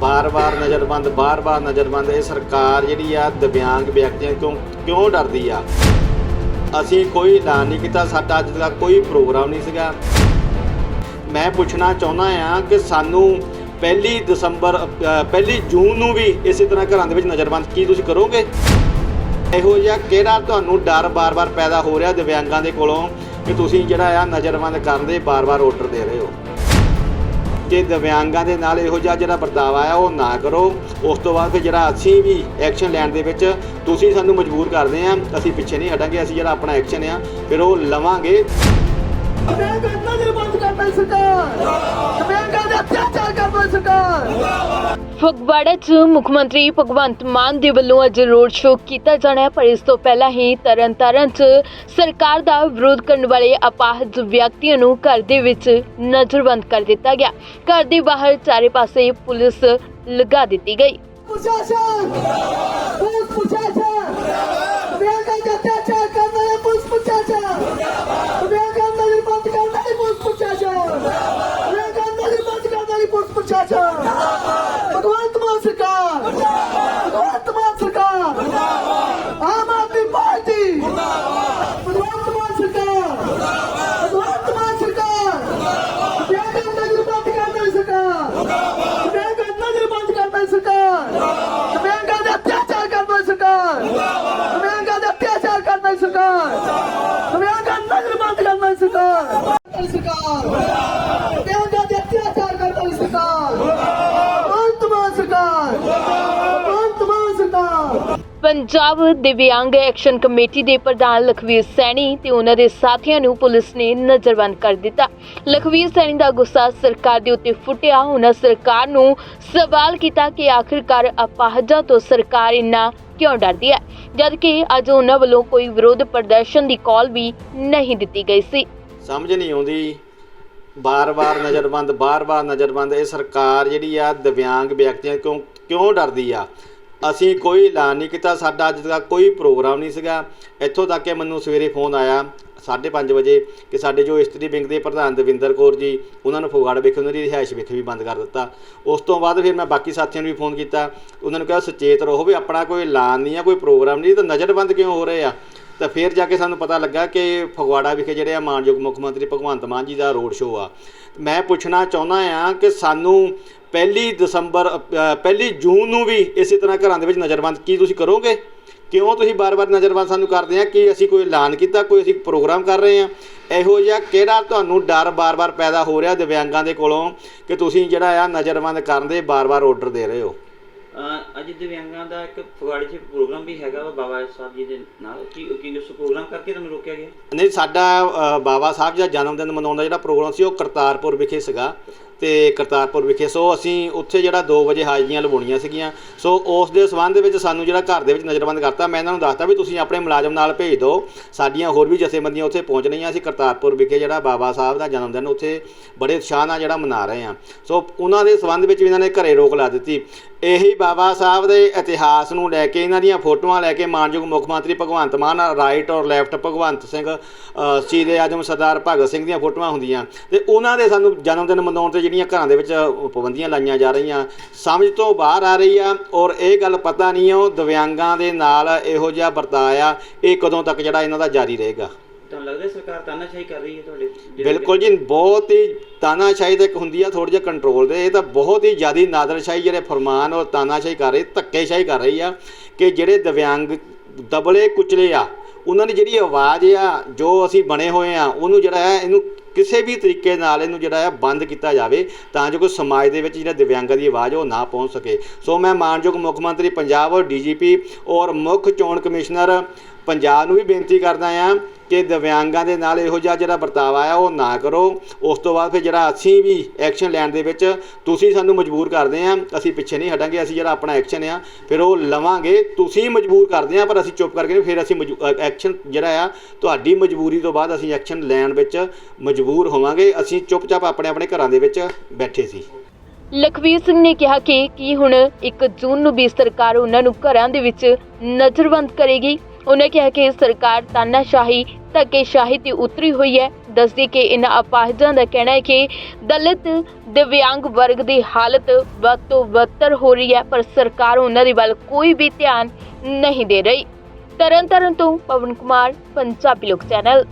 ਬਾਰ-ਬਾਰ ਨਜ਼ਰਬੰਦ ਬਾਰ-ਬਾਰ ਨਜ਼ਰਬੰਦ ਇਹ ਸਰਕਾਰ ਜਿਹੜੀ ਆ, ਦਿਵਿਆਂਗ ਵਿਅਕਤੀਆਂ ਤੋਂ ਕਿਉਂ ਡਰਦੀ ਆ? ਅਸੀਂ ਕੋਈ ਐਲਾਨ ਨਹੀਂ ਕੀਤਾ, ਸਾਡਾ ਅੱਜ ਤੱਕ ਕੋਈ ਪ੍ਰੋਗਰਾਮ ਨਹੀਂ ਸੀਗਾ। ਮੈਂ ਪੁੱਛਣਾ ਚਾਹੁੰਦਾ ਆ ਕਿ ਸਾਨੂੰ ਪਹਿਲੀ ਦਸੰਬਰ ਪਹਿਲੀ ਜੂਨ ਨੂੰ ਵੀ ਇਸੇ ਤਰ੍ਹਾਂ ਘਰਾਂ ਦੇ ਵਿੱਚ ਨਜ਼ਰਬੰਦ ਕੀ ਤੁਸੀਂ ਕਰੋਗੇ? ਇਹੋ ਜਿਹਾ ਕਿਹੜਾ ਤੁਹਾਨੂੰ ਡਰ ਬਾਰ-ਬਾਰ ਪੈਦਾ ਹੋ ਰਿਹਾ ਦਿਵਿਆਂਗਾਂ ਦੇ ਕੋਲੋਂ? ਕਿ ਤੁਸੀਂ ਜਿਹੜਾ ਆ ਨਜ਼ਰਬੰਦ ਕਰਨ ਦੇ ਬਾਰ-ਬਾਰ ਆਰਡਰ ਦੇ ਰਹੇ ਹੋ। ਕਿ ਦਿਵਿਆਂਗਾਂ ਦੇ ਨਾਲ ਇਹੋ ਜਿਹਾ ਜਿਹੜਾ ਵਰਤਾਵਾ ਆ ਉਹ ਨਾ ਕਰੋ। ਉਸ ਤੋਂ ਬਾਅਦ ਫਿਰ ਜਿਹੜਾ ਅਸੀਂ ਵੀ ਐਕਸ਼ਨ ਲੈਣ ਦੇ ਵਿੱਚ ਤੁਸੀਂ ਸਾਨੂੰ ਮਜਬੂਰ ਕਰਦੇ ਆ, ਅਸੀਂ ਪਿੱਛੇ ਨਹੀਂ ਹਟਾਂਗੇ, ਅਸੀਂ ਜਿਹੜਾ ਆਪਣਾ ਐਕਸ਼ਨ ਆ, ਫਿਰ ਉਹ ਲਵਾਂਗੇ। ਬੰਦ ਸਰਕਾਰ। ਅਤਿਆਚਾਰ ਸਰਕਾਰ। ਫਗਵਾੜਾ 'ਚ ਮੁੱਖ ਮੰਤਰੀ ਭਗਵੰਤ ਮਾਨ ਦੇ ਵੱਲੋਂ ਅੱਜ ਰੋਡ ਸ਼ੋਅ ਕੀਤਾ ਜਾਣਾ ਹੈ ਪਰ ਇਸ ਤੋਂ ਪਹਿਲਾਂ ਹੀ ਤਰਨਤਾਰਨ 'ਚ ਸਰਕਾਰ ਦਾ ਵਿਰੋਧ ਕਰਨ ਵਾਲੇ ਅਪਾਹਜ ਵਿਅਕਤੀਆਂ ਨੂੰ ਘਰ ਦੇ ਵਿੱਚ ਨਜ਼ਰਬੰਦ ਕਰ ਦਿੱਤਾ ਗਿਆ। ਘਰ ਦੇ ਬਾਹਰ ਚਾਰੇ ਪਾਸੇ ਪੁਲਿਸ ਲਗਾ ਦਿੱਤੀ ਗਈ। ਪ੍ਰਸ਼ਾਸਨ ਪੁਲਿਸ ਪ੍ਰਸ਼ਾਸਨ ਮੈਂ ਕਹਿੰਦਾ ਅਤਿਆਚਾਰ ਕਰਨਾ ਹੈ ਪੁਲਿਸ ਪ੍ਰਸ਼ਾਸਨ ਮੈਂ ਕਹਿੰਦਾ ਜੇ ਬੰਦ ਕਰਨਾ ਹੈ ਪੁਲਿਸ ਪ੍ਰਸ਼ਾਸਨ ਮੈਂ ਕਹਿੰਦਾ ਜੇ ਬੰਦ ਕਰਨਾ ਹੈ ਪੁਲਿਸ ਪ੍ਰਸ਼ਾਸਨ ਭਗਵੰਤ ਮਾਨ ਸਰਕਾਰ ਭਗਵੰਤ ਮਾਨ ਸਰਕਾਰ ਆਮ ਆਦਮੀ ਪਾਰਟੀ ਭਗਵੰਤ ਮਾਨ ਸਰਕਾਰ ਭਗਵੰਤ ਮਾਨ ਸਰਕਾਰ ਮੈਂ ਕਹਿੰਦਾ ਜੇ ਬੰਦ ਕਰਨਾ ਹੈ ਸਰਕਾਰ ਮੈਂ ਕਹਿੰਦਾ ਜੇ ਬੰਦ ਕਰਨਾ ਹੈ ਸਰਕਾਰ ਮੈਂ ਕਹਿੰਦਾ ਅਤਿਆਚਾਰ ਕਰਨਾ ਹੈ ਸਰਕਾਰ ਮੈਂ ਕਹਿੰਦਾ ਅਤਿਆਚਾਰ ਕਰਨਾ ਹੈ ਸਰਕਾਰ ਮੈਂ ਕਹਿੰਦਾ ਜੇ ਬੰਦ ਕਰਨਾ ਸਰਕਾਰ ਸਰਕਾਰ ਮੈਂ ਕਹਿੰਦਾ ਅਤਿਆਚਾਰ ਕਰਨਾ ਹੈ ਸਰਕਾਰ ਅੰਤ ਸਰਕਾਰ ਅੰਤ ਸਰਕਾਰ ਪੰਜਾਬ ਦਿਵਿਆਂਗ ਐਕਸ਼ਨ ਕਮੇਟੀ ਦੇ ਪ੍ਰਧਾਨ ਲਖਵੀਰ ਸੈਣੀ ਤੇ ਉਹਨਾਂ ਦੇ ਸਾਥੀਆਂ ਨੂੰ ਪੁਲਿਸ ਨੇ ਨਜ਼ਰਬੰਦ ਕਰ ਦਿੱਤਾ। ਲਖਵੀਰ ਸੈਣੀ ਦਾ ਗੁੱਸਾ ਸਰਕਾਰ ਦੇ ਉੱਤੇ ਫੁੱਟਿਆ। ਉਹਨਾਂ ਸਰਕਾਰ ਨੂੰ ਸਵਾਲ ਕੀਤਾ ਕਿ ਆਖਿਰਕਾਰ ਅਪਾਹਜਾਂ ਤੋਂ ਸਰਕਾਰ ਇੰਨਾ ਕਿਉਂ ਡਰਦੀ ਹੈ? ਜਦਕਿ ਅੱਜ ਉਹਨਾਂ ਵੱਲੋਂ ਕੋਈ ਵਿਰੋਧ ਪ੍ਰਦਰਸ਼ਨ ਦੀ ਕਾਲ ਵੀ ਨਹੀਂ ਦਿੱਤੀ ਗਈ ਸੀ। ਸਮਝ ਨਹੀਂ ਆਉਂਦੀ। ਬਾਰ-ਬਾਰ ਨਜ਼ਰਬੰਦ ਬਾਰ-ਬਾਰ ਨਜ਼ਰਬੰਦ, ਇਹ ਸਰਕਾਰ ਜਿਹੜੀ ਆ ਦਿਵਿਆਂਗ ਵਿਅਕਤੀਆਂ ਕਿਉਂ ਕਿਉਂ ਡਰਦੀ ਆ? ਅਸੀਂ ਕੋਈ ਐਲਾਨ ਨਹੀਂ ਕੀਤਾ, ਸਾਡਾ ਅੱਜ ਤੱਕ ਕੋਈ ਪ੍ਰੋਗਰਾਮ ਨਹੀਂ ਸੀਗਾ। ਇੱਥੋਂ ਤੱਕ ਕਿ ਮੈਨੂੰ ਸਵੇਰੇ ਫੋਨ ਆਇਆ 5:30 ਵਜੇ ਕਿ ਸਾਡੇ ਜੋ ਇਸਤਰੀ ਵਿੰਗ ਦੇ ਪ੍ਰਧਾਨ ਦਵਿੰਦਰ ਕੌਰ ਜੀ, ਉਹਨਾਂ ਨੂੰ ਫਗਵਾੜਾ ਵਿਖੇ ਉਹਨਾਂ ਦੀ ਰਿਹਾਇਸ਼ ਵਿਖੇ ਵੀ ਬੰਦ ਕਰ ਦਿੱਤਾ। ਉਸ ਤੋਂ ਬਾਅਦ ਫਿਰ ਮੈਂ ਬਾਕੀ ਸਾਥੀਆਂ ਨੂੰ ਵੀ ਫੋਨ ਕੀਤਾ। ਉਹਨਾਂ ਨੂੰ ਕਿਹਾ ਸੁਚੇਤ ਰਹੋ ਵੀ ਆਪਣਾ ਕੋਈ ਐਲਾਨ ਨਹੀਂ ਆ, ਕੋਈ ਪ੍ਰੋਗਰਾਮ ਨਹੀਂ ਤਾਂ ਨਜ਼ਰਬੰਦ ਕਿਉਂ ਹੋ ਰਹੇ ਆ? ਤਾਂ ਫਿਰ ਜਾ ਕੇ ਸਾਨੂੰ ਪਤਾ ਲੱਗਾ ਕਿ ਫਗਵਾੜਾ ਵਿਖੇ ਜਿਹੜੇ ਆ ਮਾਨਯੋਗ ਮੁੱਖ ਮੰਤਰੀ ਭਗਵੰਤ ਮਾਨ ਜੀ ਦਾ ਰੋਡ ਸ਼ੋਅ ਆ। ਮੈਂ ਪੁੱਛਣਾ ਚਾਹੁੰਦਾ ਆ ਕਿ ਸਾਨੂੰ ਪਹਿਲੀ ਦਸੰਬਰ ਪਹਿਲੀ ਜੂਨ ਨੂੰ ਵੀ ਇਸੇ ਤਰ੍ਹਾਂ ਘਰਾਂ ਦੇ ਵਿੱਚ ਨਜ਼ਰਬੰਦ ਕੀ ਤੁਸੀਂ ਕਰੋਗੇ? ਕਿਉਂ ਤੁਸੀਂ ਬਾਰ-ਬਾਰ ਨਜ਼ਰਬੰਦ ਸਾਨੂੰ ਕਰਦੇ ਆ? ਕਿ ਅਸੀਂ ਕੋਈ ਐਲਾਨ ਕੀਤਾ? ਕੋਈ ਅਸੀਂ ਪ੍ਰੋਗਰਾਮ ਕਰ ਰਹੇ ਆ? ਇਹੋ ਜਿਹਾ ਕਿਹੜਾ ਤੁਹਾਨੂੰ ਡਰ ਬਾਰ-ਬਾਰ ਪੈਦਾ ਹੋ ਰਿਹਾ ਦਿਵਿਆਂਗਾਂ ਦੇ ਕੋਲੋਂ ਕਿ ਤੁਸੀਂ ਜਿਹੜਾ ਆ ਨਜ਼ਰਬੰਦ ਕਰਨ ਦੇ ਬਾਰ-ਬਾਰ ਆਰਡਰ ਦੇ ਰਹੇ ਹੋ? ਅੱਜ ਦਿਵਿਆਂਗਾਂ ਦਾ ਇੱਕ ਫਗਵਾੜੇ 'ਚ ਪ੍ਰੋਗਰਾਮ ਵੀ ਹੈਗਾ ਵਾ ਬਾਬਾ ਸਾਹਿਬ ਜੀ ਦੇ ਨਾਲ। ਕੀ ਕੀ ਉਸ ਪ੍ਰੋਗਰਾਮ ਕਰਕੇ ਤੁਹਾਨੂੰ ਰੋਕਿਆ ਗਿਆ? ਨਹੀਂ ਸਾਡਾ ਅ, ਬਾਬਾ ਸਾਹਿਬ ਜੀ ਦਾ ਜਨਮ ਦਿਨ ਮਨਾਉਣ ਦਾ ਜਿਹੜਾ ਪ੍ਰੋਗਰਾਮ ਸੀ ਉਹ ਕਰਤਾਰਪੁਰ ਵਿਖੇ ਸੀਗਾ। ਤੇ ਕਰਤਾਰਪੁਰ ਵਿਖੇ ਸੋ ਅਸੀਂ ਉੱਥੇ ਜਿਹੜਾ 2 ਵਜੇ ਹਾਜ਼ਰੀਆਂ ਲਵਾਉਣੀਆਂ ਸੀਗੀਆਂ। ਸੋ ਉਸ ਦੇ ਸਬੰਧ ਦੇ ਵਿੱਚ ਸਾਨੂੰ ਜਿਹੜਾ ਘਰ ਦੇ ਵਿੱਚ ਨਜ਼ਰਬੰਦ ਕਰਤਾ। ਮੈਂ ਇਹਨਾਂ ਨੂੰ ਦੱਸਤਾ ਵੀ ਤੁਸੀਂ ਆਪਣੇ ਮੁਲਾਜ਼ਮ ਨਾਲ ਭੇਜ ਦਿਓ। ਸਾਡੀਆਂ ਹੋਰ ਵੀ ਜਥੇਬੰਦੀਆਂ ਉੱਥੇ ਪਹੁੰਚ ਰਹੀਆਂ ਅਸੀਂ ਕਰਤਾਰਪੁਰ ਵਿਖੇ ਜਿਹੜਾ ਬਾਬਾ ਸਾਹਿਬ ਦਾ ਜਨਮ ਦਿਨ। ਉੱਥੇ ਬੜੇ ਉਤਸ਼ਾਹ ਨਾਲ ਜਿਹੜਾ ਮਨਾ ਰਹੇ ਹਾਂ। ਸੋ ਉਹਨਾਂ ਦੇ ਸਬੰਧ ਵਿੱਚ ਵੀ ਇਹਨਾਂ ਨੇ ਘਰੇ ਰੋਕ ਲਾ ਦਿੱਤੀ। ਇਹੀ ਬਾਬਾ ਸਾਹਿਬ ਦੇ ਇਤਿਹਾਸ ਨੂੰ ਲੈ ਕੇ ਇਹਨਾਂ ਦੀਆਂ ਫੋਟੋਆਂ ਲੈ ਕੇ ਮਾਨਯੋਗ ਮੁੱਖ ਮੰਤਰੀ ਭਗਵੰਤ ਮਾਨ ਰਾਈਟ ਔਰ ਲੈਫਟ ਭਗਵੰਤ ਸਿੰਘ ਅ, ਸ਼ਹੀਦ ਆਜਮ ਸਰਦਾਰ ਭਗਤ ਸਿੰਘ ਦੀਆਂ ਫੋਟੋਆਂ ਹੁੰਦੀਆਂ। ਤੇ ਉਹਨਾਂ ਦੇ ਸਾਨੂੰ ਜਨਮ ਦਿਨ ਮਨਾਉਣ ਤੇ ਜਿਹੜੀਆਂ ਘਰਾਂ ਦੇ ਵਿੱਚ ਪਾਬੰਦੀਆਂ ਲਾਈਆਂ ਜਾ ਰਹੀਆਂ। ਸਮਝ ਤੋਂ ਬਾਹਰ ਆ ਰਹੀ ਆ ਔਰ ਇਹ ਗੱਲ ਪਤਾ ਨਹੀਂ ਉਹ ਦਿਵਿਆਂਗਾਂ ਦੇ ਨਾਲ ਇਹੋ ਜਿਹਾ ਵਰਤਾਇਆ ਇਹ ਕਦੋਂ ਤੱਕ ਜਿਹੜਾ ਇਹਨਾਂ ਦਾ ਜਾਰੀ ਰਹੇਗਾ। ਲੱਗਦਾ ਸਰਕਾਰ ਤਾਨਾਸ਼ਾਹੀ ਕਰ ਰਹੀ ਹੈ ਤੁਹਾਡੇ ਬਿਲਕੁਲ ਜੀ, ਬਹੁਤ ਹੀ ਤਾਨਾਸ਼ਾਹੀ ਤੇ ਇੱਕ ਹੁੰਦੀ ਆ ਥੋੜੀ ਜਿਹਾ ਕੰਟਰੋਲ ਦੇ, ਇਹ ਤਾਂ ਬਹੁਤ ਹੀ ਜ਼ਿਆਦੀ ਨਾਦਰਸ਼ਾਹੀ ਜਿਹੜੇ ਫਰਮਾਨ ਔਰ ਤਾਨਾਸ਼ਾਹੀ ਕਰ ਰਹੀ, ਧੱਕੇਸ਼ਾਹੀ ਕਰ ਰਹੀ ਆ ਕਿ ਜਿਹੜੇ ਦਿਵਿਆਂਗ ਦਬਲੇ ਕੁਚਲੇ ਆ, ਉਹਨਾਂ ਦੀ ਜਿਹੜੀ ਆਵਾਜ਼ ਆ, ਜੋ ਅਸੀਂ ਬਣੇ ਹੋਏ ਆ, ਉਹਨੂੰ ਜਿਹੜਾ ਹੈ ਇਹਨੂੰ ਕਿਸੇ ਵੀ ਤਰੀਕੇ ਨਾਲ ਇਹਨੂੰ ਜਿਹੜਾ ਹੈ ਬੰਦ ਕੀਤਾ ਜਾਵੇ ਤਾਂ ਜੋ ਕੋਈ ਸਮਾਜ ਦੇ ਵਿੱਚ ਜਿਹੜਾ ਦਿਵਿਆਂਗਾਂ ਦੀ ਆਵਾਜ਼ ਉਹ ਨਾ ਪਹੁੰਚ ਸਕੇ। ਸੋ ਮੈਂ ਮਾਨਯੋਗ ਮੁੱਖ ਮੰਤਰੀ ਪੰਜਾਬ ਔਰ ਡੀਜੀਪੀ ਔਰ ਮੁੱਖ ਚੋਣ ਕਮਿਸ਼ਨਰ ਪੰਜਾਬ ਨੂੰ ਵੀ ਬੇਨਤੀ ਕਰਦਾ ਆ ਕਿ ਦਿਵਿਆਂਗਾਂ ਦੇ ਨਾਲ ਇਹੋ ਜਿਹਾ ਜਿਹੜਾ ਵਰਤਾਵਾ ਆ ਉਹ ਨਾ ਕਰੋ। ਉਸ ਤੋਂ ਬਾਅਦ ਫਿਰ ਜਿਹੜਾ ਅਸੀਂ ਵੀ ਐਕਸ਼ਨ ਲੈਣ ਦੇ ਵਿੱਚ ਤੁਸੀਂ ਸਾਨੂੰ ਮਜਬੂਰ ਕਰਦੇ ਆ, ਅਸੀਂ ਪਿੱਛੇ ਨਹੀਂ ਹਟਾਂਗੇ, ਅਸੀਂ ਜਿਹੜਾ ਆਪਣਾ ਐਕਸ਼ਨ ਆ, ਫਿਰ ਉਹ ਲਵਾਂਗੇ, ਤੁਸੀਂ ਮਜਬੂਰ ਕਰਦੇ ਆ, ਪਰ ਅਸੀਂ ਚੁੱਪ ਕਰਕੇ ਫਿਰ ਅਸੀਂ ਐਕਸ਼ਨ ਜਿਹੜਾ ਆ, ਤੁਹਾਡੀ ਮਜਬੂਰੀ ਤੋਂ ਬਾਅਦ ਅਸੀਂ ਐਕਸ਼ਨ ਲੈਣ ਵਿੱਚ ਮਜਬੂਰ ਹੋਵਾਂਗੇ। ਅਸੀਂ ਚੁੱਪਚਾਪ ਆਪਣੇ ਆਪਣੇ ਘਰਾਂ ਦੇ ਵਿੱਚ ਬੈਠੇ ਸੀ। ਲਖਵੀਰ ਸਿੰਘ ਨੇ ਕਿਹਾ ਕਿ ਕੀ ਹੁਣ 1 ਜੂਨ ਨੂੰ ਵੀ ਸਰਕਾਰ ਉਹਨਾਂ ਨੂੰ ਘਰਾਂ ਦੇ ਵਿੱਚ ਨਜ਼ਰਬੰਦ ਕਰੇਗੀ। ਉਹਨਾਂ ਕਿਹਾ ਕਿ ਸਰਕਾਰ ਤਾਨਾਸ਼ਾਹੀ, ਧੱਕੇਸ਼ਾਹੀ ਤੇ ਉਤਰੀ ਹੋਈ ਹੈ। ਦੱਸਦੀ ਕਿ ਇਨ੍ਹਾਂ ਅਪਾਹਜਾਂ ਦਾ ਕਹਿਣਾ ਹੈ ਕਿ ਦਲਿਤ ਦਿਵਿਆਂਗ ਵਰਗ ਦੀ ਹਾਲਤ ਵੱਧ ਤੋਂ ਬਦਤਰ ਹੋ ਰਹੀ ਹੈ, ਪਰ ਸਰਕਾਰ ਉਹਨਾਂ ਦੇ ਵੱਲ ਕੋਈ ਵੀ ਧਿਆਨ ਨਹੀਂ ਦੇ ਰਹੀ। ਤਰਨਤਾਰਨ ਤੋਂ ਪਵਨ ਕੁਮਾਰ, ਪੰਜਾਬੀ ਲੋਕ ਚੈਨਲ।